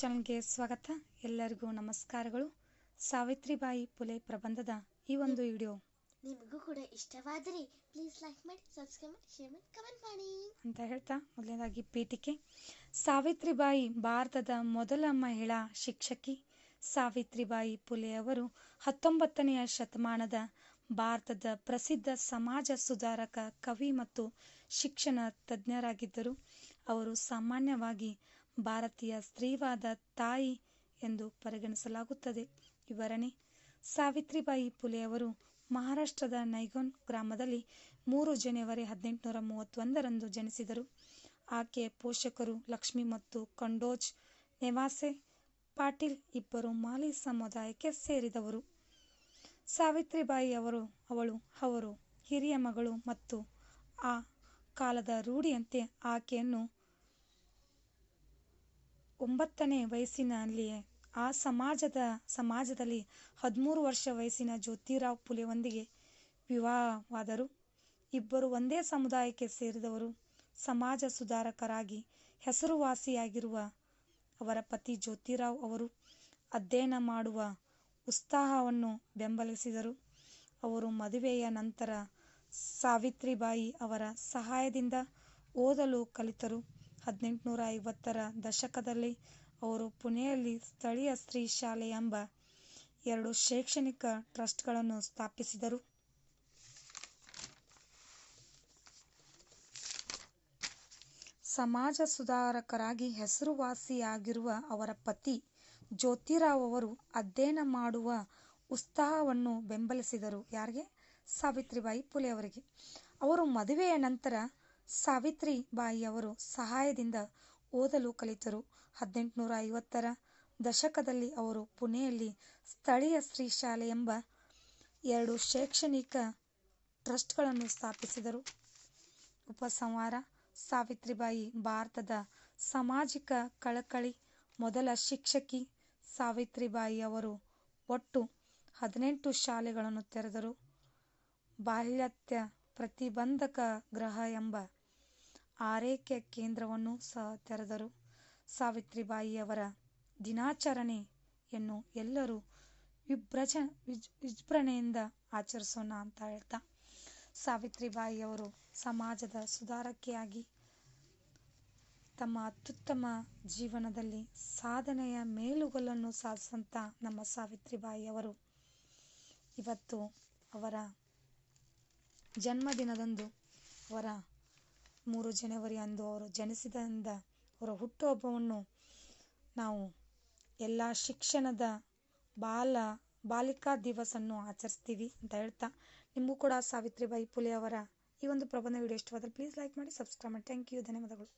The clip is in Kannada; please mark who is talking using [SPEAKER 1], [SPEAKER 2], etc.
[SPEAKER 1] ಚಾನಲ್ಗೆ ಸ್ವಾಗತ. ಎಲ್ಲರಿಗೂ ನಮಸ್ಕಾರಗಳು. ಸಾವಿತ್ರಿಬಾಯಿ ಪುಲೆ ಪ್ರಬಂಧದ ಈ ಒಂದು ವಿಡಿಯೋ.
[SPEAKER 2] ನಿಮಗೂ ಕೂಡ ಇಷ್ಟವಾದರೆ ಪ್ಲೀಸ್ ಲೈಕ್ ಮಾಡಿ ಸಬ್ಸ್ಕ್ರೈಬ್ ಮಾಡಿ ಶೇರ್ ಮಾಡಿ ಕಮೆಂಟ್ ಮಾಡಿ.
[SPEAKER 1] ಅಂತ ಹೇಳ್ತಾ ಮೊದಲನೇದಾಗಿ ಪೀಠಿಕೆ. ಸಾವಿತ್ರಿಬಾಯಿ ಭಾರತದ ಮೊದಲ ಮಹಿಳಾ ಶಿಕ್ಷಕಿ ಸಾವಿತ್ರಿಬಾಯಿ ಪುಲೆ ಅವರು ಹತ್ತೊಂಬತ್ತನೆಯ ಶತಮಾನದ ಭಾರತದ ಪ್ರಸಿದ್ಧ ಸಮಾಜ ಸುಧಾರಕ ಕವಿ ಮತ್ತು ಶಿಕ್ಷಣ ತಜ್ಞರಾಗಿದ್ದರು. ಅವರು ಸಾಮಾನ್ಯವಾಗಿ ಭಾರತೀಯ ಸ್ತ್ರೀವಾದ ತಾಯಿ ಎಂದು ಪರಿಗಣಿಸಲಾಗುತ್ತದೆ. ವಿವರಣೆ. ಸಾವಿತ್ರಿಬಾಯಿ ಪುಲೆ ಅವರು ಮಹಾರಾಷ್ಟ್ರದ ನೈಗೋನ್ ಗ್ರಾಮದಲ್ಲಿ ಮೂರು ಜನವರಿ ಹದಿನೆಂಟುನೂರ ಮೂವತ್ತೊಂದರಂದು ಜನಿಸಿದರು. ಆಕೆ ಪೋಷಕರು ಲಕ್ಷ್ಮಿ ಮತ್ತು ಕಂಡೋಜ್ ನೆವಾಸೆ ಪಾಟೀಲ್ ಇಬ್ಬರು ಮಾಲಿ ಸಮುದಾಯಕ್ಕೆ ಸೇರಿದವರು. ಸಾವಿತ್ರಿಬಾಯಿ ಅವರು, ಅವಳು, ಅವರು, ಹಿರಿಯ ಮಗಳು ಮತ್ತು ಆ ಕಾಲದ ರೂಢಿಯಂತೆ ಆಕೆಯನ್ನು ಒಂಬತ್ತನೇ ವಯಸ್ಸಿನಲ್ಲಿಯೇ ಆ ಸಮಾಜದ, ಸಮಾಜದಲ್ಲಿ ಹದಿಮೂರು ವರ್ಷ ವಯಸ್ಸಿನ ಜ್ಯೋತಿರಾವ್ ಪುಲೆಯೊಂದಿಗೆ ವಿವಾಹವಾದರು. ಇಬ್ಬರು ಒಂದೇ ಸಮುದಾಯಕ್ಕೆ ಸೇರಿದವರು ಸಮಾಜ ಸುಧಾರಕರಾಗಿ ಹೆಸರುವಾಸಿಯಾಗಿರುವ ಅವರ ಪತಿ ಜ್ಯೋತಿರಾವ್ ಅವರು ಅಧ್ಯಯನ ಮಾಡುವ ಉತ್ಸಾಹವನ್ನು ಬೆಂಬಲಿಸಿದರು. ಅವರು ಮದುವೆಯ ನಂತರ ಸಾವಿತ್ರಿಬಾಯಿ ಅವರ ಸಹಾಯದಿಂದ ಓದಲು ಕಲಿತರು. ಹದಿನೆಂಟುನೂರ ಐವತ್ತರ ದಶಕದಲ್ಲಿ ಅವರು ಪುಣೆಯಲ್ಲಿ ಸ್ಥಳೀಯ ಸ್ತ್ರೀ ಶಾಲೆ ಎಂಬ ಎರಡು ಶೈಕ್ಷಣಿಕ ಟ್ರಸ್ಟ್ಗಳನ್ನು ಸ್ಥಾಪಿಸಿದರು. ಸಮಾಜ ಸುಧಾರಕರಾಗಿ ಹೆಸರುವಾಸಿಯಾಗಿರುವ ಅವರ ಪತಿ ಜ್ಯೋತಿರಾವ್ ಅವರು ಅಧ್ಯಯನ ಮಾಡುವ ಉತ್ಸಾಹವನ್ನು ಬೆಂಬಲಿಸಿದರು. ಯಾರಿಗೆ? ಸಾವಿತ್ರಿಬಾಯಿ ಪುಲೆ ಅವರಿಗೆ. ಅವರು ಮದುವೆಯ ನಂತರ ಸಾವಿತ್ರಿಬಾಯಿ ಅವರು ಸಹಾಯದಿಂದ ಓದಲು ಕಲಿತರು. ಹದಿನೆಂಟುನೂರ ಐವತ್ತರ ದಶಕದಲ್ಲಿ ಅವರು ಪುಣೆಯಲ್ಲಿ ಸ್ಥಳೀಯ ಸ್ತ್ರೀ ಶಾಲೆ ಎಂಬ ಎರಡು ಶೈಕ್ಷಣಿಕ ಟ್ರಸ್ಟ್ಗಳನ್ನು ಸ್ಥಾಪಿಸಿದರು. ಉಪಸಂಹಾರ ಸಾವಿತ್ರಿಬಾಯಿ ಭಾರತದ ಸಾಮಾಜಿಕ ಕಳಕಳಿ ಮೊದಲ ಶಿಕ್ಷಕಿ ಸಾವಿತ್ರಿಬಾಯಿ ಅವರು ಒಟ್ಟು ಹದಿನೆಂಟು ಶಾಲೆಗಳನ್ನು ತೆರೆದರು. ಬಾಲ್ಯತ್ಯ ಪ್ರತಿಬಂಧಕ ಗ್ರಹ ಎಂಬ ಆರೈಕೆ ಕೇಂದ್ರವನ್ನು ಸಹ ತೆರೆದರು. ಸಾವಿತ್ರಿಬಾಯಿಯವರ ದಿನಾಚರಣೆಯನ್ನು ಎಲ್ಲರೂ ವಿಜೃಂಭಣೆಯಿಂದ ಆಚರಿಸೋಣ ಅಂತ ಹೇಳ್ತಾ. ಸಾವಿತ್ರಿಬಾಯಿಯವರು ಸಮಾಜದ ಸುಧಾರಕೆಯಾಗಿ ತಮ್ಮ ಅತ್ಯುತ್ತಮ ಜೀವನದಲ್ಲಿ ಸಾಧನೆಯ ಮೇಲುಗಲ್ಲನ್ನು ಸಾಧಿಸಂತ ನಮ್ಮ ಸಾವಿತ್ರಿಬಾಯಿಯವರು. ಇವತ್ತು ಅವರ ಜನ್ಮದಿನದಂದು ಅವರ ಮೂರು ಜನವರಿ ಅಂದು ಅವರು ಜನಿಸಿದಂದ ಅವರ ಹುಟ್ಟುಹಬ್ಬವನ್ನು ನಾವು ಎಲ್ಲ ಶಿಕ್ಷಣದ ಬಾಲ ಬಾಲಿಕಾ ದಿವಸನ್ನು ಆಚರಿಸ್ತೀವಿ ಅಂತ ಹೇಳ್ತಾ ನಿಮಗೂ ಕೂಡ ಸಾವಿತ್ರಿಬಾಯಿ ಪುಲೆ ಅವರ ಈ ಒಂದು ಪ್ರಬಂಧ ವಿಡಿಯೋ ಇಷ್ಟವಾದರೆ ಪ್ಲೀಸ್ ಲೈಕ್ ಮಾಡಿ ಸಬ್ಸ್ಕ್ರೈಬ್ ಮಾಡಿ. ಥ್ಯಾಂಕ್ ಯು ಧನ್ಯವಾದಗಳು.